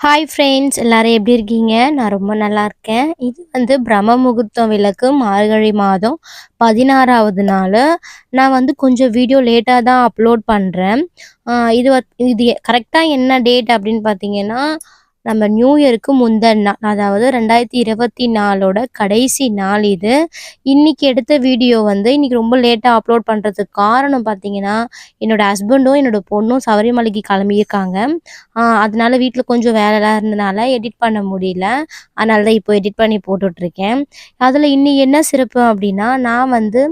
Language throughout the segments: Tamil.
ஹாய் ஃப்ரெண்ட்ஸ் எல்லாரும் எப்படி இருக்கீங்க? நான் ரொம்ப நல்லா இருக்கேன். இது வந்து பிரம்ம முகூர்த்தம் விளக்கு மார்கழி மாதம் பதினாறாவது நாள். நான் வந்து கொஞ்சம் வீடியோ லேட்டாக தான் அப்லோட் பண்ணுறேன் இது இது கரெக்டாக என்ன டேட் அப்படின்னு பார்த்தீங்கன்னா நம்ம நியூ இயருக்கு முந்தின நாள் அதாவது ரெண்டாயிரத்தி இருபத்தி நாலோட கடைசி நாள் இது. இன்னைக்கு எடுத்த வீடியோ வந்து இன்னைக்கு ரொம்ப லேட்டாக அப்லோட் பண்ணுறதுக்கு காரணம் பார்த்தீங்கன்னா என்னோடய ஹஸ்பண்டும் என்னோட பொண்ணும் சபரிமலைக்கு கிளம்பியிருக்காங்க. அதனால வீட்டில் கொஞ்சம் வேலைலாம் இருந்தனால எடிட் பண்ண முடியல. அதனால தான் இப்போ எடிட் பண்ணி போட்டுட்ருக்கேன். அதில் இன்னைக்கு என்ன சிறப்பு அப்படின்னா நான் வந்து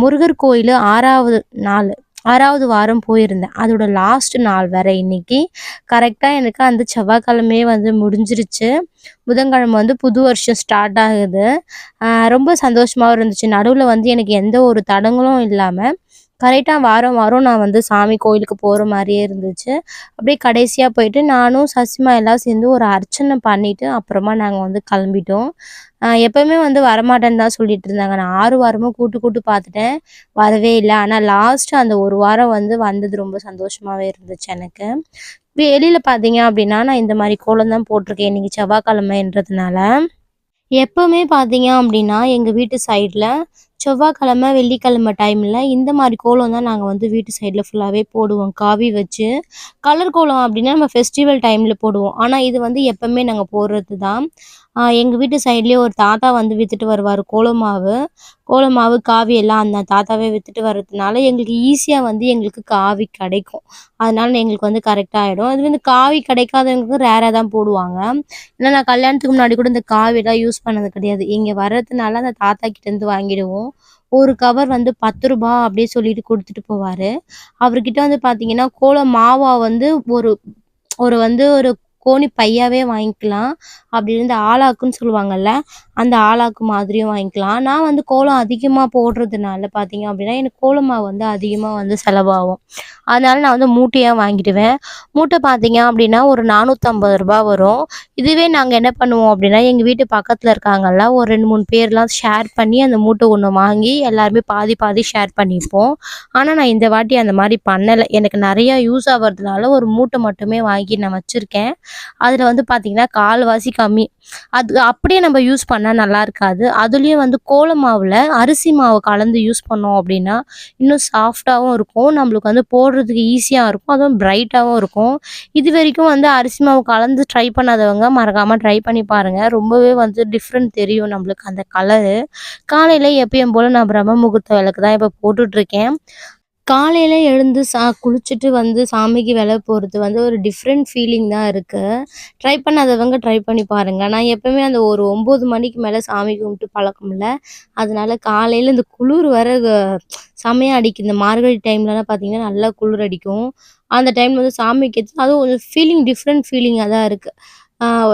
முருகர் கோயில் ஆறாவது நாள் ஆறாவது வாரம் போயிருந்தேன். அதோட லாஸ்ட் நாள் வேற இன்னைக்கு. கரெக்டாக எனக்கு அந்த செவ்வாய்க்கிழமையே வந்து முடிஞ்சிருச்சு. புதன்கிழமை வந்து புது வருஷம் ஸ்டார்ட் ஆகுது. ரொம்ப சந்தோஷமாகவும் இருந்துச்சு. நடுவில் வந்து எனக்கு எந்த ஒரு தடங்களும் இல்லாமல் கரெக்டாக வாரம் வாரம் நான் வந்து சாமி கோயிலுக்கு போகிற மாதிரியே இருந்துச்சு. அப்படியே கடைசியாக போயிட்டு நானும் சசிமா எல்லாம் சேர்ந்து ஒரு அர்ச்சனை பண்ணிவிட்டு அப்புறமா நாங்கள் வந்து கிளம்பிட்டோம். எப்போவுமே வந்து வரமாட்டேன்னு தான் சொல்லிட்டு இருந்தாங்க. நான் ஆறு வாரமும் கூட்டு கூட்டு பார்த்துட்டேன். வரவே இல்லை. ஆனால் லாஸ்ட்டு அந்த ஒரு வாரம் வந்து வந்தது ரொம்ப சந்தோஷமாகவே இருந்துச்சு எனக்கு. வெளியில் பார்த்தீங்க அப்படின்னா நான் இந்த மாதிரி கோலம் தான் போட்டிருக்கேன். இன்றைக்கி செவ்வாய்க்கிழமைன்றதுனால. எப்போவுமே பார்த்தீங்க அப்படின்னா எங்கள் வீட்டு சைடில் செவ்வாய்க்கிழமை வெள்ளிக்கிழமை டைமில் இந்த மாதிரி கோலம் தான் நாங்கள் வந்து வீட்டு சைடில் ஃபுல்லாகவே போடுவோம். காவி வச்சு கலர் கோலம் அப்படின்னா நம்ம ஃபெஸ்டிவல் டைமில் போடுவோம். ஆனால் இது வந்து எப்பவுமே நாங்கள் போடுறது தான் எங்கள் வீட்டு சைட்லேயே ஒரு தாத்தா வந்து விற்றுட்டு வருவார் கோலமாவு. கோலமாவு காவி எல்லாம் அந்த தாத்தாவே விற்றுட்டு வர்றதுனால எங்களுக்கு ஈஸியாக வந்து எங்களுக்கு காவி கிடைக்கும். அதனால எங்களுக்கு வந்து கரெக்டாக ஆகிடும் அது வந்து காவி கிடைக்காதவங்களுக்கு ரேராக தான் போடுவாங்க. இல்லை நான் கல்யாணத்துக்கு முன்னாடி கூட இந்த காவிலாம் யூஸ் பண்ணது கிடையாது. இங்கே வர்றதுனால அந்த தாத்தா கிட்டேருந்து வாங்கிடுவோம். ஒரு கவர் வந்து பத்து ரூபா அப்படியே சொல்லிட்டு கொடுத்துட்டு போவார். அவர்கிட்ட வந்து பார்த்தீங்கன்னா கோலம் மாவா வந்து ஒரு ஒரு வந்து ஒரு கோணி பையாவே வாங்கிக்கலாம். அப்படி இருந்து ஆளாக்குன்னு சொல்லுவாங்கல்ல அந்த ஆளாக்கு மாதிரியும் வாங்கிக்கலாம். நான் வந்து கோலம் அதிகமாக போடுறதுனால பார்த்தீங்க அப்படின்னா எனக்கு கோலம் மாவு வந்து அதிகமாக வந்து செலவாகும். அதனால நான் வந்து மூட்டையாக வாங்கிடுவேன். மூட்டை பார்த்தீங்க அப்படின்னா ஒரு நானூற்றம்பது ரூபா வரும். இதுவே நாங்கள் என்ன பண்ணுவோம் அப்படின்னா எங்கள் வீட்டு பக்கத்தில் இருக்காங்கல்ல ஒரு ரெண்டு மூணு பேர்லாம் ஷேர் பண்ணி அந்த மூட்டை ஒன்று வாங்கி எல்லாருமே பாதி பாதி ஷேர் பண்ணிப்போம். ஆனால் நான் இந்த வாட்டி அந்த மாதிரி பண்ணலை. எனக்கு நிறையா யூஸ் ஆகிறதுனால ஒரு மூட்டை மட்டுமே வாங்கி நான் வச்சுருக்கேன். அதில் வந்து பார்த்திங்கன்னா கால்வாசி கம்மி. அது அப்படியே நம்ம யூஸ் பண்ணால் நல்லா இருக்காது. அதுலேயும் வந்து கோல மாவில் அரிசி மாவு கலந்து யூஸ் பண்ணோம் அப்படின்னா இன்னும் சாஃப்டாகவும் இருக்கும். நம்மளுக்கு வந்து போடுறதுக்கு ஈஸியாக இருக்கும். அதுவும் பிரைட்டாகவும் இருக்கும். இது வரைக்கும் வந்து அரிசி மாவு கலந்து ட்ரை பண்ணாதவங்க மறக்காமல் ட்ரை பண்ணி பாருங்கள் ரொம்பவே வந்து டிஃப்ரெண்ட் தெரியும் நம்மளுக்கு அந்த கலரு காலையில் எப்பயும் போல் நான் பிரம்ம முகூர்த்த விளக்கு தான் இப்போ போட்டுட்ருக்கேன் காலையில் எழுந்து சா குளிச்சுட்டு வந்து சாமிக்கு விலை போகிறது வந்து ஒரு டிஃப்ரெண்ட் ஃபீலிங் தான் இருக்குது ட்ரை பண்ணாதவங்க ட்ரை பண்ணி பாருங்கள் நான் எப்பவுமே அந்த ஒரு ஒம்பது மணிக்கு மேலே சாமி கும்பிட்டு பழக்கம் இல்லை. அதனால காலையில் இந்த குளிர் வர செமையாக அடிக்கும் இந்த மார்கழி டைம்லலாம் பார்த்தீங்கன்னா நல்லா குளிர் அடிக்கும். அந்த டைம் வந்து சாமிக்கு அதுவும் ஒரு ஃபீலிங் டிஃப்ரெண்ட் ஃபீலிங்காக தான் இருக்குது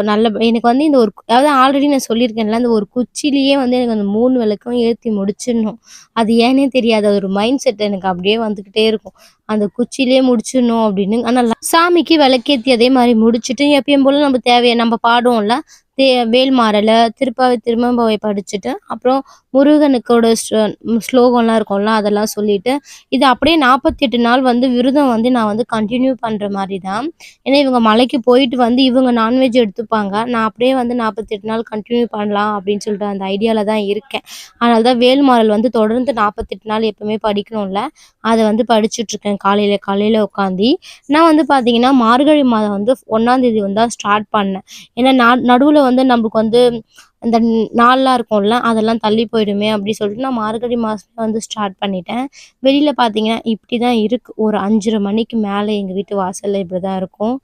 நல்ல எனக்கு வந்து இந்த ஒரு அதாவது ஆல்ரெடி நான் சொல்லியிருக்கேன்ல அந்த ஒரு குச்சிலேயே வந்து எனக்கு அந்த மூணு விளக்கும் ஏற்றி முடிச்சிடணும். அது ஏனே தெரியாது. அது ஒரு மைண்ட் செட் எனக்கு அப்படியே வந்துக்கிட்டே இருக்கும். அந்த குச்சிலேயே முடிச்சிடணும் அப்படின்னு. ஆனால் சாமிக்கு விளக்கேற்றி அதே மாதிரி முடிச்சுட்டு எப்பயும் போல நம்ம தேவையை நம்ம பாடுவோம்ல வேல்மாறலை திருப்பாவை திரும்பவை படிச்சுட்டு அப்புறம் முருகனுக்கோட ஸ்லோ- ஸ்லோகம்லாம் இருக்கும்ல அதெல்லாம் சொல்லிட்டு இது அப்படியே நாற்பத்தி எட்டு நாள் வந்து விரதம் வந்து நான் வந்து கண்டினியூ பண்ணுற மாதிரி தான் ஏன்னா இவங்க மலைக்கு போயிட்டு வந்து இவங்க நான்வெஜ் எடுத்துப்பாங்க. நான் அப்படியே வந்து நாற்பத்தெட்டு நாள் கண்டினியூ பண்ணலாம் அப்படின்னு சொல்லிட்டு அந்த ஐடியாவில் தான் இருக்கேன். அதனால தான் வேல்மாறல் வந்து தொடர்ந்து நாற்பத்தெட்டு நாள் எப்பவுமே படிக்கணும்ல. அதை வந்து படிச்சுட்டு இருக்கேன். காலையில் காலையில் உட்காந்து நான் வந்து பார்த்தீங்கன்னா மார்கழி மாதம் வந்து ஒன்றாந்தேதி வந்து தான் ஸ்டார்ட் பண்ணேன். ஏன்னா நான் நடுவில் வந்து நம்மளுக்கு வந்து இந்த நாள்லாம் இருக்கும்ல அதெல்லாம் தள்ளி போயிடுமே அப்படி சொல்லிட்டு நான் மார்கழி மாதத்துல வந்து ஸ்டார்ட் பண்ணிட்டேன். வெளியில் பார்த்தீங்கன்னா இப்படி தான் இருக்குது ஒரு அஞ்சரை மணிக்கு மேலே எங்கள் வீட்டு வாசலில் இப்படி தான் இருக்கும்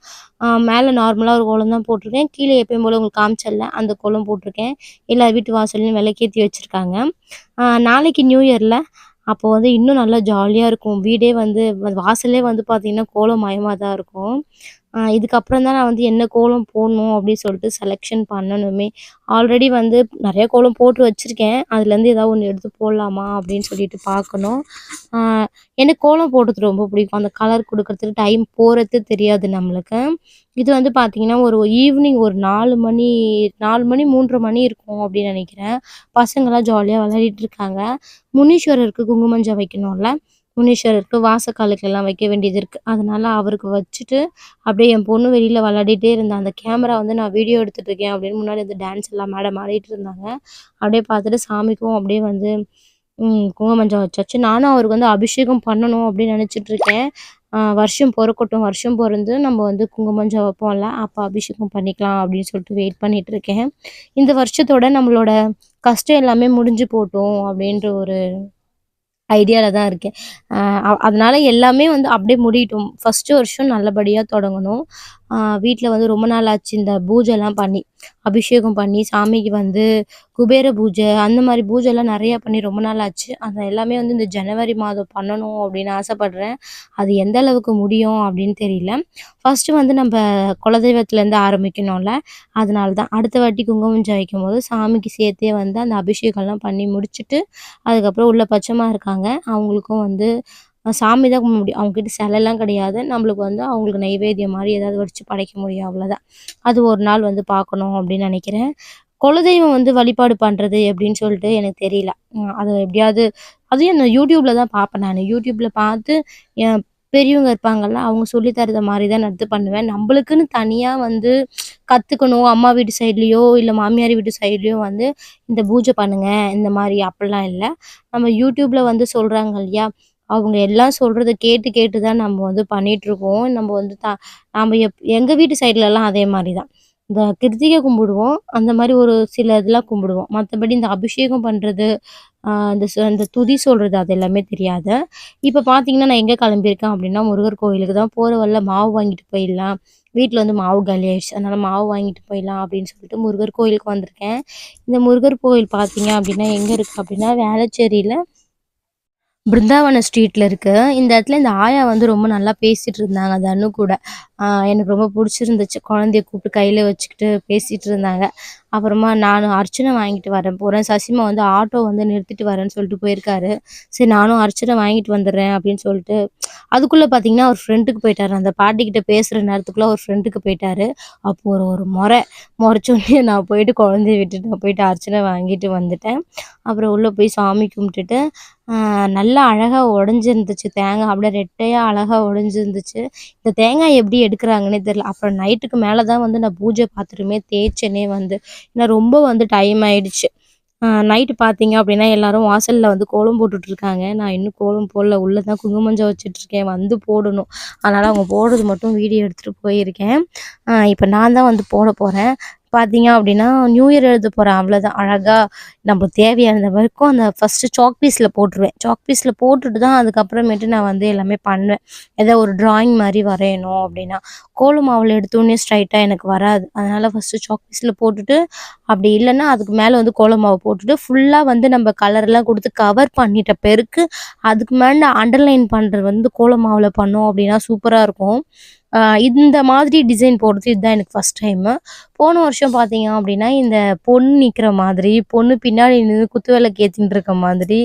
மேலே நார்மலாக ஒரு கோலம் தான் போட்டிருக்கேன். கீழே எப்பயும் போல் உங்களுக்கு காமிச்சல அந்த கோலம் போட்டிருக்கேன். எல்லா வீட்டு வாசல்லையும் விளக்கேற்றி வச்சுருக்காங்க. நாளைக்கு நியூ இயரில் அப்போ வந்து இன்னும் நல்லா ஜாலியாக இருக்கும். வீடே வந்து வாசலே வந்து பார்த்திங்கன்னா கோலம் மயமாக தான் இருக்கும். இதுக்கப்புறம் தான் நான் வந்து என்ன கோலம் போடணும் அப்படின்னு சொல்லிட்டு செலெக்ஷன் பண்ணணுமே. ஆல்ரெடி வந்து நிறைய கோலம் போட்டு வச்சுருக்கேன். அதுலேருந்து ஏதாவது ஒன்று எடுத்து போடலாமா அப்படின்னு சொல்லிட்டு பார்க்கணும். எனக்கு கோலம் போடுறது ரொம்ப பிடிக்கும். அந்த கலர் கொடுக்கறதுக்கு டைம் போகிறது தெரியாது நம்மளுக்கு. இது வந்து பார்த்திங்கன்னா ஒரு ஈவினிங் ஒரு நாலு மணி நாலு மணி மூன்று மணி இருக்கும் அப்படின்னு நினைக்கிறேன். பசங்களாம் ஜாலியாக விளையாடிட்டு இருக்காங்க. முனீஸ்வரருக்கு குங்குமஞ்சம் வைக்கணும்ல முனீஸ்வரருக்கு வாசக்காலுக்கெல்லாம் வைக்க வேண்டியது இருக்குது அதனால் அவருக்கு வச்சுட்டு அப்படியே என் பொண்ணு வெளியில் விளையாடிட்டே இருந்தேன். அந்த கேமரா வந்து நான் வீடியோ எடுத்துகிட்டு இருக்கேன் அப்படின்னு முன்னாடி வந்து டான்ஸ் எல்லாம் மேடம் ஆடிட்டு இருந்தாங்க. அப்படியே பார்த்துட்டு சாமிக்கும் அப்படியே வந்து குங்குமஞ்சம் வச்சாச்சு. நானும் அவருக்கு வந்து அபிஷேகம் பண்ணணும் அப்படின்னு நினச்சிட்ருக்கேன் வருஷம் பிறக்கட்டும். வருஷம் பிறந்து நம்ம வந்து குங்குமஞ்சம் வைப்போம்ல அப்போ அபிஷேகம் பண்ணிக்கலாம் அப்படின்னு சொல்லிட்டு வெயிட் பண்ணிகிட்ருக்கேன் இருக்கேன். இந்த வருஷத்தோட நம்மளோட கஷ்டம் எல்லாமே முடிஞ்சு போட்டும் அப்படின்ற ஒரு ஐடியாவில் தான் இருக்கேன். அதனால எல்லாமே வந்து அப்படியே முடியட்டும். ஃபஸ்ட்டு வருஷம் நல்லபடியாக தொடங்கணும். வீட்டில் வந்து ரொம்ப நாள் ஆச்சு இந்த பூஜைலாம் பண்ணி அபிஷேகம் பண்ணி சாமிக்கு வந்து குபேர பூஜை அந்த மாதிரி பூஜைலாம் நிறையா பண்ணி ரொம்ப நாள் ஆச்சு. அது எல்லாமே வந்து இந்த ஜனவரி மாதம் பண்ணணும் அப்படின்னு ஆசைப்பட்றேன். அது எந்த அளவுக்கு முடியும் அப்படின்னு தெரியல. ஃபஸ்ட்டு வந்து நம்ம குலதெய்வத்துலேருந்து ஆரம்பிக்கணும்ல. அதனால தான் அடுத்த வாட்டி குங்குமம் ஜெயிக்கும் போது சாமிக்கு சேர்த்தே வந்து அந்த அபிஷேகம்லாம் பண்ணி முடிச்சுட்டு அதுக்கப்புறம் உள்ள பச்சமாக இருக்காங்க அவங்களுக்கும் வந்து சாமி தான் கும்பிட முடியும். அவங்ககிட்ட சிலைலாம் கிடையாது. நம்மளுக்கு வந்து அவங்களுக்கு நைவேத்தியம் மாதிரி ஏதாவது வச்சு படைக்க முடியும் அவ்வளோதான் அது ஒரு நாள் வந்து பார்க்கணும் அப்படின்னு நினைக்கிறேன். குலதெய்வம் வந்து வழிபாடு பண்ணுறது அப்படின்னு சொல்லிட்டு எனக்கு தெரியல. அது எப்படியாவது அதையும் நான் யூடியூப்பில் தான் பார்ப்பேன் நான். யூடியூப்பில் பார்த்து என் பெரியவங்க இருப்பாங்கள்ல அவங்க சொல்லி தரத மாதிரி தான் நடத்து பண்ணுவேன். நம்மளுக்குன்னு தனியாக வந்து கற்றுக்கணும் அம்மா வீட்டு சைட்லேயோ இல்லை மாமியார் வீட்டு சைட்லேயோ வந்து இந்த பூஜை பண்ணுங்க இந்த மாதிரி அப்படிலாம் இல்லை. நம்ம யூடியூப்பில் வந்து சொல்கிறாங்க இல்லையா அவங்க எல்லாம் சொல்கிறத கேட்டு கேட்டு தான் நம்ம வந்து பண்ணிகிட்ருக்கோம் நம்ம வந்து த நாம் எப் எங்கள் வீட்டு சைட்லலாம் அதே மாதிரி தான் இந்த கிருத்திகை கும்பிடுவோம். அந்த மாதிரி ஒரு சில இதெல்லாம் கும்பிடுவோம். மற்றபடி இந்த அபிஷேகம் பண்ணுறது இந்த இந்த துதி சொல்கிறது அது எல்லாமே தெரியாது. இப்போ பார்த்தீங்கன்னா நான் எங்கே கிளம்பியிருக்கேன் அப்படின்னா முருகர் கோயிலுக்கு தான். போகிற வரல மாவு வாங்கிட்டு போயிடலாம். வீட்டில் வந்து மாவு காலி ஆயிடுச்சு. அதனால் மாவு வாங்கிட்டு போயிடலாம் அப்படின்னு சொல்லிட்டு முருகர் கோயிலுக்கு வந்திருக்கேன். இந்த முருகர் கோயில் பார்த்தீங்க அப்படின்னா எங்கே இருக்குது அப்படின்னா வேளச்சேரியில் பிருந்தாவன ஸ்ட்ரீட்டில் இருக்குது இந்த இடத்துல இந்த ஆயா வந்து ரொம்ப நல்லா பேசிகிட்டு இருந்தாங்க தனு கூட. எனக்கு ரொம்ப பிடிச்சிருந்துச்சு. குழந்தைய கூப்பிட்டு கையில் வச்சுக்கிட்டு பேசிகிட்டு இருந்தாங்க. அப்புறமா நானும் அர்ச்சனை வாங்கிட்டு வரேன். போகிறேன் சசிமா வந்து ஆட்டோ வந்து நிறுத்திட்டு வரேன்னு சொல்லிட்டு போயிருக்காரு. சரி நானும் அர்ச்சனை வாங்கிட்டு வந்துடுறேன் அப்படின்னு சொல்லிட்டு அதுக்குள்ளே பார்த்தீங்கன்னா அவர் ஃப்ரெண்டுக்கு போயிட்டார். அந்த பாட்டிக்கிட்ட பேசுகிற நேரத்துக்குள்ளே ஒரு ஃப்ரெண்டுக்கு போயிட்டாரு. அப்போது ஒரு ஒரு முறை முறைச்சோடனே நான் போயிட்டு குழந்தைய விட்டுட்டு நான் போயிட்டு அர்ச்சனை வாங்கிட்டு வந்துட்டேன். அப்புறம் உள்ளே போய் சாமி கும்பிட்டுட்டு நல்லா அழகாக உடஞ்சிருந்துச்சு. தேங்காய் அப்படியே ரெட்டையாக அழகாக உடஞ்சிருந்துச்சு. இந்த தேங்காய் எப்படி எடுக்கிறாங்கன்னே தெரில அப்புறம் நைட்டுக்கு மேலே தான் வந்து நான் பூஜை பாத்திரமே தேய்ச்சனே வந்து. ஏன்னா ரொம்ப வந்து டைம் ஆயிடுச்சு. நைட்டு பார்த்தீங்க அப்படின்னா எல்லாரும் வாசலில் வந்து கோலம் போட்டுட்ருக்காங்க. நான் இன்னும் கோலம் போடல. உள்ளே தான் குங்குமஞ்சம் வச்சுட்ருக்கேன். வந்து போடணும். அதனால் அவங்க போடுறது மட்டும் வீடியோ எடுத்துகிட்டு போயிருக்கேன். இப்போ நான் தான் வந்து போட போகிறேன் பார்த்தீங்க அப்படின்னா நியூ இயர் எழுத போகிறேன் அவ்வளோதான் அழகாக நம்ம தேவையான வரைக்கும் அந்த ஃபஸ்ட்டு சாக் பீஸில் போட்டுருவேன். சாக் பீஸில் போட்டுட்டு தான் அதுக்கப்புறமேட்டு நான் வந்து எல்லாமே பண்ணுவேன். ஏதோ ஒரு ட்ராயிங் மாதிரி வரையணும் அப்படின்னா. கோலு மாவில் எடுத்தோடனே ஸ்ட்ரைட்டாக எனக்கு வராது. அதனால் ஃபஸ்ட்டு சாக் பீஸில் போட்டுட்டு அப்படி இல்லைன்னா அதுக்கு மேலே வந்து கோலமாவை போட்டுட்டு ஃபுல்லாக வந்து நம்ம கலர்லாம் கொடுத்து கவர் பண்ணிட்ட பெருக்கு அதுக்கு மேலே அண்டர்லைன் பண்ணுறது வந்து கோலமாவில் பண்ணோம் அப்படின்னா சூப்பராக இருக்கும். இந்த மாதிரி டிசைன் போடுறது இதுதான் எனக்கு ஃபஸ்ட் டைமு போன வருஷம் பார்த்தீங்க அப்படின்னா இந்த பொண்ணு நிற்கிற மாதிரி பொண்ணு பின்னாடி நின்று குத்து விளக்கு ஏற்றின்னு இருக்க மாதிரி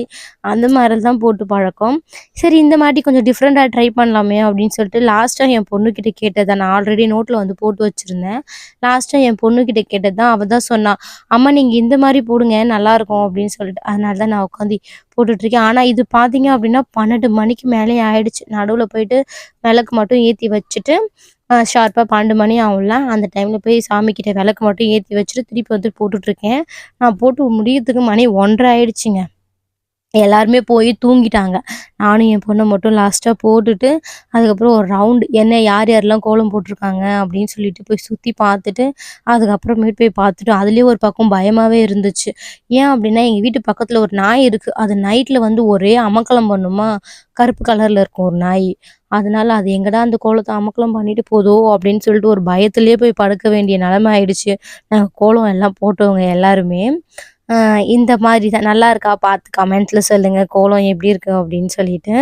அந்த மாதிரி தான் போட்டு பழக்கம். சரி இந்த மாதிரி கொஞ்சம் டிஃப்ரெண்ட்டாக ட்ரை பண்ணலாமே அப்படின்னு சொல்லிட்டு லாஸ்ட்டாக என் பொண்ணுக்கிட்ட கேட்டதை நான் ஆல்ரெடி நோட்டில் வந்து போட்டு வச்சுருந்தேன். லாஸ்ட்டாக என் பொண்ணுக்கிட்ட கேட்டது தான் அவள் தான் சொன்னான் அம்மா நீங்கள் இந்த மாதிரி போடுங்க நல்லாயிருக்கும் அப்படின்னு சொல்லிட்டு அதனால தான் நான் உட்காந்து போட்டுட்ருக்கேன். ஆனால் இது பார்த்தீங்க அப்படின்னா பன்னெண்டு மணிக்கு மேலே ஆயிடுச்சு. நடுவில் போயிட்டு விளக்கு மட்டும் ஏற்றி வச்சுட்டு ஷார்ப்பாக பன்னெண்டு மணி ஆகும்ல அந்த டைமில் போய் சாமிக்கிட்ட விளக்கு மட்டும் ஏற்றி வச்சுட்டு திருப்பி வந்துட்டு போட்டுட்ருக்கேன். நான் போட்டு முடியறதுக்கு மணி ஒன்றரை ஆயிடுச்சுங்க. எல்லாருமே போய் தூங்கிட்டாங்க. நானும் என் பொண்ணை மட்டும் லாஸ்ட்டாக போட்டுட்டு அதுக்கப்புறம் ஒரு ரவுண்டு என்ன யார் யாரெல்லாம் கோலம் போட்டிருக்காங்க அப்படின்னு சொல்லிட்டு போய் சுற்றி பார்த்துட்டு அதுக்கப்புறமேட்டு போய் பார்த்துட்டு அதுலேயே ஒரு பக்கம் பயமாகவே இருந்துச்சு. ஏன் அப்படின்னா எங்கள் வீட்டு பக்கத்தில் ஒரு நாய் இருக்குது அது நைட்டில் வந்து ஒரே அமக்கலம் பண்ணுமா? கருப்பு கலரில் இருக்கும் ஒரு நாய். அதனால அது எங்கடா அந்த கோலத்தை அமக்கலம் பண்ணிட்டு போதோ அப்படின்னு சொல்லிட்டு ஒரு பயத்துலேயே போய் படுக்க வேண்டிய நிலமை ஆயிடுச்சு. நாங்கள் கோலம் எல்லாம் போட்டவங்க எல்லாருமே. இந்த மாதிரி தான். நல்லா இருக்கா? பார்த்து கமெண்ட்ஸில் சொல்லுங்கள் கோலம் எப்படி இருக்கு அப்படின்னு சொல்லிட்டு.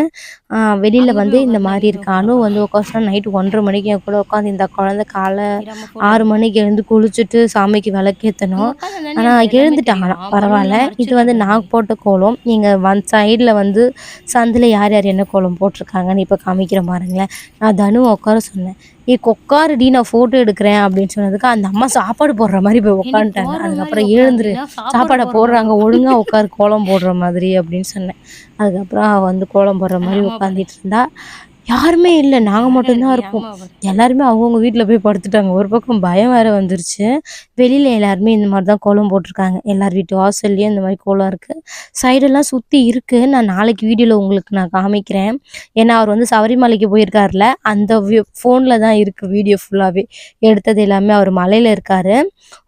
வெளியில் வந்து இந்த மாதிரி இருக்கு. அனு வந்து உட்காந்து நைட்டு ஒன்றரை மணிக்கு என் கூட உட்காந்து இந்த குழந்த காலை ஆறு மணிக்கு எழுந்து குளிச்சுட்டு சாமிக்கு விளக்கேற்றணும் ஆனால் எழுந்துட்டாங்க. பரவாயில்ல. இது வந்து நான் போட்ட கோலம். நீங்கள் வன் சைடில் வந்து சந்தில் யார் யார் என்ன கோலம் போட்டிருக்காங்கன்னு இப்போ காமிக்கிற பாருங்களேன். நான் தனு உட்கார சொன்னேன். ஏ கொக்காருடி நான் ஃபோட்டோ எடுக்கிறேன் அப்படின்னு சொன்னதுக்கு அந்த அம்மா சாப்பாடு போடுற மாதிரி போய் உட்காந்துட்டாங்க அதுக்கப்புறம் எழுந்துரு. சாப்பாடை போடுறாங்க ஒழுங்கா உட்காரு கோலம் போடுற மாதிரி அப்படின்னு சொன்னேன். அதுக்கப்புறம் வந்து கோலம் போடுற மாதிரி உட்காந்துட்டு இருந்தா யாருமே இல்லை. நாங்கள் மட்டும்தான் இருக்கோம் எல்லாருமே அவங்கவுங்க வீட்டில் போய் படுத்துட்டாங்க. ஒரு பக்கம் பயம் வேற வந்துருச்சு. வெளியில் எல்லாருமே இந்த மாதிரி தான் கோலம் போட்டிருக்காங்க. எல்லார் வீட்டு வாசல்லையும் இந்த மாதிரி கோலம் இருக்குது சைடெல்லாம் சுற்றி இருக்குது நான் நாளைக்கு வீடியோவில் உங்களுக்கு நான் காமிக்கிறேன். ஏன்னா அவர் வந்து சபரிமலைக்கு போயிருக்காருல அந்த ஃபோனில் தான் இருக்குது வீடியோ ஃபுல்லாகவே எடுத்தது எல்லாமே அவர் மலையில் இருக்காரு.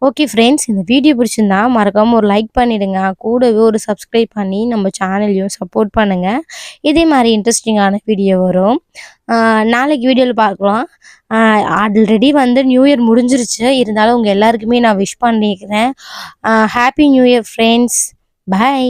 ஓகே ஃப்ரெண்ட்ஸ் இந்த வீடியோ பிடிச்சிருந்தா மறக்காமல் ஒரு லைக் பண்ணிடுங்க. கூடவே ஒரு சப்ஸ்கிரைப் பண்ணி நம்ம சேனலையும் சப்போர்ட் பண்ணுங்கள் இதே மாதிரி இன்ட்ரெஸ்டிங்கான வீடியோ வரும். நாளைக்கு வீடியோவில் பார்க்கலாம். ஆல்ரெடி வந்து நியூ இயர் முடிஞ்சிருச்சு. இருந்தாலும் உங்கள் எல்லாருக்குமே நான் விஷ் பண்ணிக்கிறேன். Happy new year friends bye